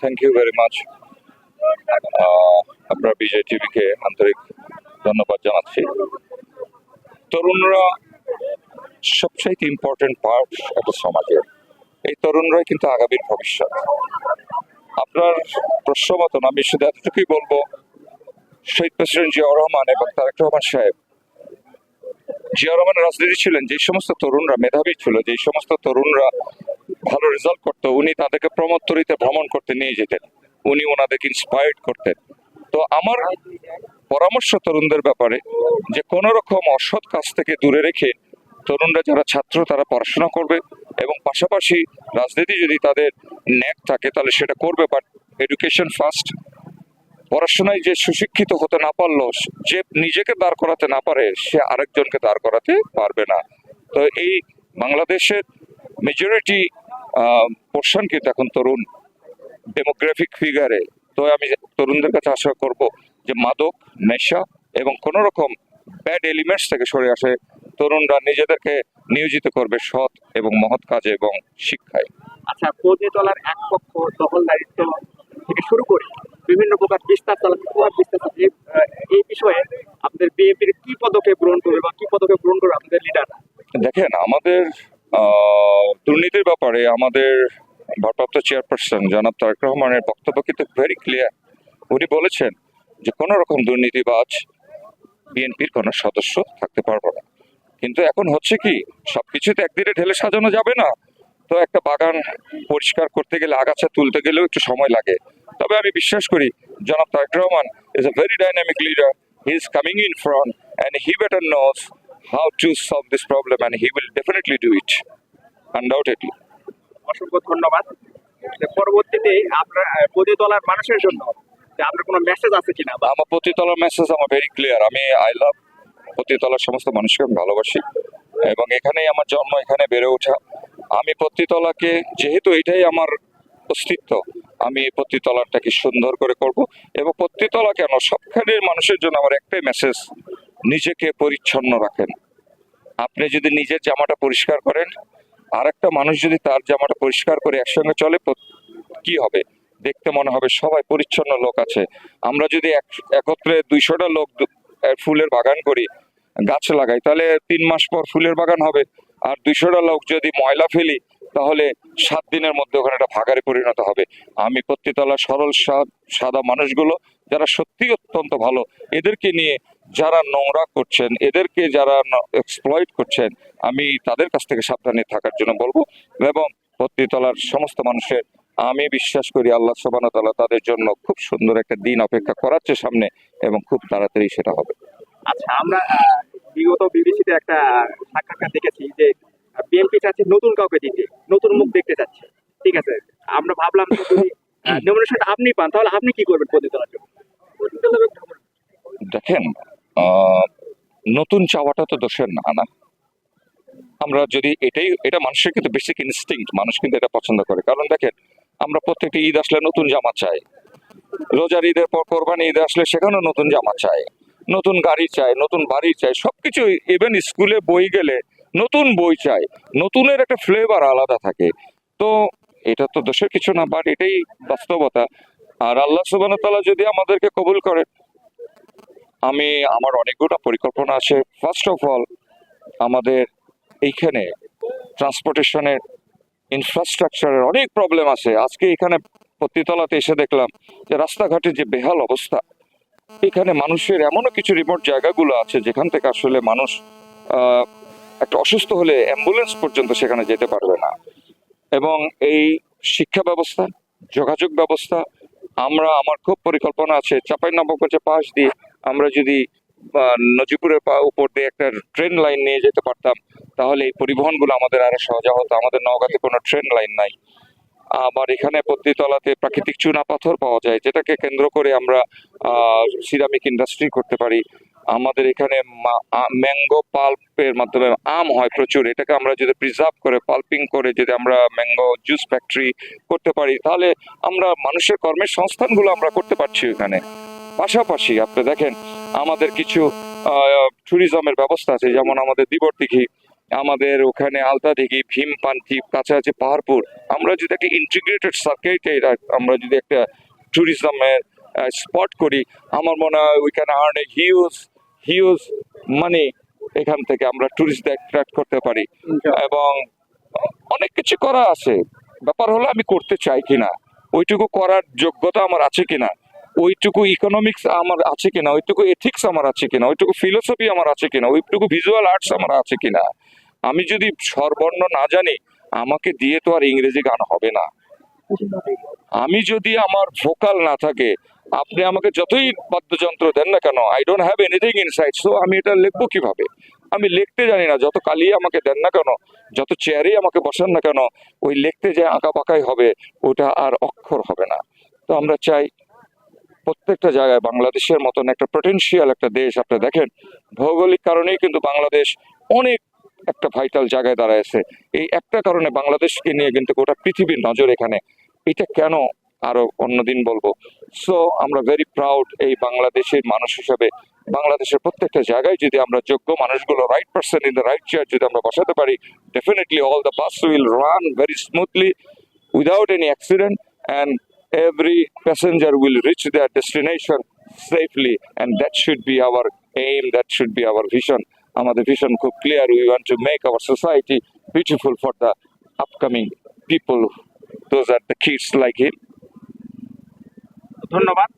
Thank you very much আপনার বিজয় টিভিকে আন্তরিক ধন্যবাদ জানাচ্ছি। তরুণরা সবচাইতে ইম্পর্টেন্ট পার্ট একটা সমাজের। এই তরুণরাই কিন্তু আগামীর ভবিষ্যৎ। আপনার প্রশ্ন মতন আমি শুধু এতটুকুই বলব, শহীদ প্রেসিডেন্ট জিয়াউর রহমান এবং তারেক রহমান সাহেব, জিয়াউর রহমান রাজনীতি ছিলেন, যে সমস্ত তরুণরা, মেধাবী ছিল, যে সমস্ত তরুণরা ভালো রেজাল্ট করতো। উনি তাদেরকে প্রমোত্তরিতে ভ্রমণ করতে নিয়ে যেতেন। উনি ওনাদেরকে ইন্সপায়ার্ড করতেন। তো আমার পরামর্শ তরুণদের ব্যাপারে যে কোনো রকম অসৎ কাজ থেকে দূরে রেখে তরুণরা যারা ছাত্র, তারা পড়াশোনা করবে এবং পাশাপাশি রাজনীতি যদি তাদের ন্যাক থাকে, তাহলে সেটা করবে। বাট এডুকেশন ফার্স্ট পড়াশোনায় যে সুশিক্ষিত হতে না পারল, যে নিজেকে দাঁড় করাতে না পারে, সে আরেকজনকে দাঁড় করাতে পারবে না। তো এই বাংলাদেশের মেজরিটি পোর্শন কিন্তু এখন তরুণ ডেমোগ্রাফিক ফিগারে তো আমি তরুণদের কাছে আশা করব যে মাদক নেশা এবং কোনো রকম ব্যাড এলিমেন্টস থেকে সরে আসে তরুণরা নিজেদেরকে নিয়োজিত করবে সৎ এবং মহৎ কাজে এবং শিক্ষায়। আচ্ছা পদে তলার এক পক্ষ দখলদারিত্ব থেকে শুরু করে বিভিন্ন প্রকার বিস্তার চালাচ্ছে বিস্তার এই, বিষয়ে আপনাদের বিএনপির কি পদক্ষেপ গ্রহণ করবে বা কি পদক্ষেপ গ্রহণ করবে আপনাদের লিডার দেখেন আমাদের দুর্নীতির ব্যাপারে আমাদের ভারপ্রাপ্ত চেয়ারপারসন জনাব তারেক রহমানের বক্তব্য কিন্তু ভেরি ক্লিয়ার উনি বলেছেন যে কোনো রকম দুর্নীতিবাজ বিএনপির কোনো সদস্য থাকতে পারব না। কিন্তু এখন হচ্ছে কি, সবকিছুতে একদিনে ঢেলে সাজানো যাবে না। তো একটা বাগান পরিষ্কার করতে গেলে, আগাছা তুলতে গেলেও একটু সময় লাগে। তবে আমি বিশ্বাস করি, জনাব Tarique Rahman is a very dynamic leader he is coming in front and he better knows how to solve this problem and he will definitely do it undoubtedly. অসংখ্য ধন্যবাদ। পরবর্তীতে আপনার আহ, পদে তলার মানুষের জন্য আপনার কোনো মেসেজ আছে কিনা আমার পতিতলার মেসেজ আমার ভেরি ক্লিয়ার আমি আই লাভ পতিতলার সমস্ত মানুষকে আমি ভালোবাসি এবং এখানেই আমার জন্ম এখানে বেড়ে ওঠা। আমি পত্তিতলাকে যেহেতু এটাই আমার অস্তিত্ব আমি এই পত্তিতলাটাকে সুন্দর করে করব এবং পত্তিতলা কেন সবখানের মানুষের জন্য আমার একটাই মেসেজ নিজেকে পরিচ্ছন্ন রাখেন। আপনি যদি নিজের জামাটা পরিষ্কার করেন আর একটা মানুষ যদি তার জামাটা পরিষ্কার করে একসঙ্গে চলে কি হবে? দেখতে মনে হবে সবাই পরিচ্ছন্ন লোক আছে। আমরা যদি এক- একত্রে দুইশোটা লোক ফুলের বাগান করি, গাছ লাগাই, তাহলে তিন মাস পর ফুলের বাগান হবে। আর দুইশোটা লোক যদি ময়লা ফেলি, তাহলে সাত দিনের মধ্যে ওখানে একটা ভাগারে পরিণত হবে। আমি প্রত্যেকতলা সরল সাদা মানুষগুলো, যারা সত্যি অত্যন্ত ভালো, এদেরকে নিয়ে যারা নোংরা করছেন এদেরকে যারা এক্সপ্লয়েট করছেন আমি তাদের কাছ থেকে সাবধানে থাকার জন্য বলব এবং প্রত্যেকতলার সমস্ত মানুষের আমি বিশ্বাস করি আল্লাহ সবানা তালা তাদের জন্য খুব সুন্দর একটা দিন অপেক্ষা করাচ্ছে সামনে এবং খুব তাড়াতাড়ি সেটা হবে। আচ্ছা আমরা বিগত বিবিসিতে একটা সাক্ষাৎকার দেখেছি যে বিএনপি চাচ্ছে নতুন কাউকে দিতে নতুন মুখ দেখতে চাচ্ছে। ঠিক আছে আমরা ভাবলাম যদি নমিনেশনটা আপনি পান তাহলে আপনি কি করবেন পদে তলার জন্য? দেখেন নতুন চাওয়াটা তো দোষের না না? আমরা যদি এটাই, এটা মানুষের কিন্তু বেসিক ইনস্টিংক্ট মানুষ কিন্তু এটা পছন্দ করে। কারণ দেখেন, আমরা প্রত্যেকটি ঈদ আসলে নতুন জামা চাই। রোজার ঈদের পর কোরবানি ঈদ আসলে সেখানেও নতুন জামা চাই। নতুন গাড়ি চাই, নতুন বাড়ি চাই, সবকিছু ইভেন স্কুলে বই গেলে নতুন বই চাই, নতুনের একটা ফ্লেভার আলাদা থাকে। তো এটা তো দোষের কিছু না বাট এটাই বাস্তবতা। আর আল্লাহ সুবান তাআলা যদি আমাদেরকে কবুল করে আমি আমার অনেকগুলো পরিকল্পনা আছে। ফার্স্ট অফ অল আমাদের এইখানে ট্রান্সপোর্টেশনের ইনফ্রাস্ট্রাকচারের অনেক প্রবলেম আছে। আজকে এখানে পত্তিতলাতে এসে দেখলাম যে রাস্তাঘাটের যে বেহাল অবস্থা, এখানে মানুষের এমনও কিছু রিমোট জায়গাগুলো আছে যেখান থেকে আসলে মানুষ একটা অসুস্থ হলে অ্যাম্বুলেন্স পর্যন্ত সেখানে যেতে পারবে না। এবং এই শিক্ষা ব্যবস্থা, যোগাযোগ ব্যবস্থা, আমরা, আমার খুব পরিকল্পনা আছে চাপাই নবগঞ্জের পাশ দিয়ে আমরা যদি নজিপুরের পা উপর দিয়ে একটা ট্রেন লাইন নিয়ে যেতে পারতাম, তাহলে এই পরিবহনগুলো আমাদের আরও সহজ হতো। আমাদের নওগাঁতে কোনো ট্রেন লাইন নাই। আবার এখানে পত্নীতলাতে প্রাকৃতিক চুনা পাথর পাওয়া যায়, যেটাকে কেন্দ্র করে আমরা সিরামিক ইন্ডাস্ট্রি করতে পারি। আমাদের এখানে ম্যাঙ্গো পাল্পের মাধ্যমে আম হয় প্রচুর। এটাকে আমরা যদি প্রিজার্ভ করে, পাল্পিং করে যদি আমরা ম্যাঙ্গো জুস ফ্যাক্টরি করতে পারি, তাহলে আমরা মানুষের কর্মের সংস্থানগুলো আমরা করতে পারছি এখানে পাশাপাশি আপনি দেখেন আমাদের কিছু ট্যুরিজমের ব্যবস্থা আছে যেমন আমাদের দিবর দিঘি আমাদের ওখানে আলতা দিঘি ভীম পান্থি কাছাকাছি পাহাড়পুর। আমরা যদি একটা ইন্টিগ্রেটেড সার্কিটে আমরা যদি একটা ট্যুরিজমের স্পট করি আমার মনে হয় we can earn a huge huge money এখান থেকে আমরা ট্যুরিস্ট অ্যাট্রাক্ট করতে পারি। এবং অনেক কিছু করা আছে। ব্যাপার হলো আমি করতে চাই কিনা ওইটুকু করার যোগ্যতা আমার আছে কিনা। ওইটুকু ইকোনমিক্স আমার আছে কিনা, ওইটুকু এথিক্স আমার আছে কিনা, ওইটুকু ফিলোসফি আমার আছে কিনা, ওইটুকু ভিজুয়াল আর্টস আমার আছে কিনা, আমি যদি স্বরবর্ণ না জানি, আমাকে দিয়ে তো আর ইংরেজি গান হবে না। আমি যদি আমার ভোকাল না থাকে, আপনি আমাকে যতই বাদ্যযন্ত্র দেন না কেন I don't have anything inside so আমি এটা লিখব কীভাবে? আমি লিখতে জানি না, যত কালি আমাকে দেন না কেন, যত চেয়ারেই আমাকে বসান না কেন, ওই লিখতে যে আঁকা পাকাই হবে, ওটা আর অক্ষর হবে না। তো আমরা চাই প্রত্যেকটা জায়গায় বাংলাদেশের মতন একটা পটেনশিয়াল একটা দেশ আপনি দেখেন। ভৌগোলিক কারণেই কিন্তু বাংলাদেশ অনেক একটা ভাইটাল জায়গায় দাঁড়ায়ছে এই একটা কারণে বাংলাদেশকে নিয়ে কিন্তু গোটা পৃথিবীর নজর এখানে। এটা কেন আরও অন্যদিন বলব? সো আমরা ভেরি প্রাউড এই বাংলাদেশের মানুষ হিসেবে, বাংলাদেশের প্রত্যেকটা জায়গায় যদি আমরা যোগ্য মানুষগুলো right person in the right chair যদি আমরা বসাতে পারি definitely all the bus will run very smoothly without any accident and every passenger will reach their destination safely and that should be our aim that should be our vision আমাদের vision খুব clear we want to make our society beautiful for the upcoming people those are the kids like him ধন্যবাদ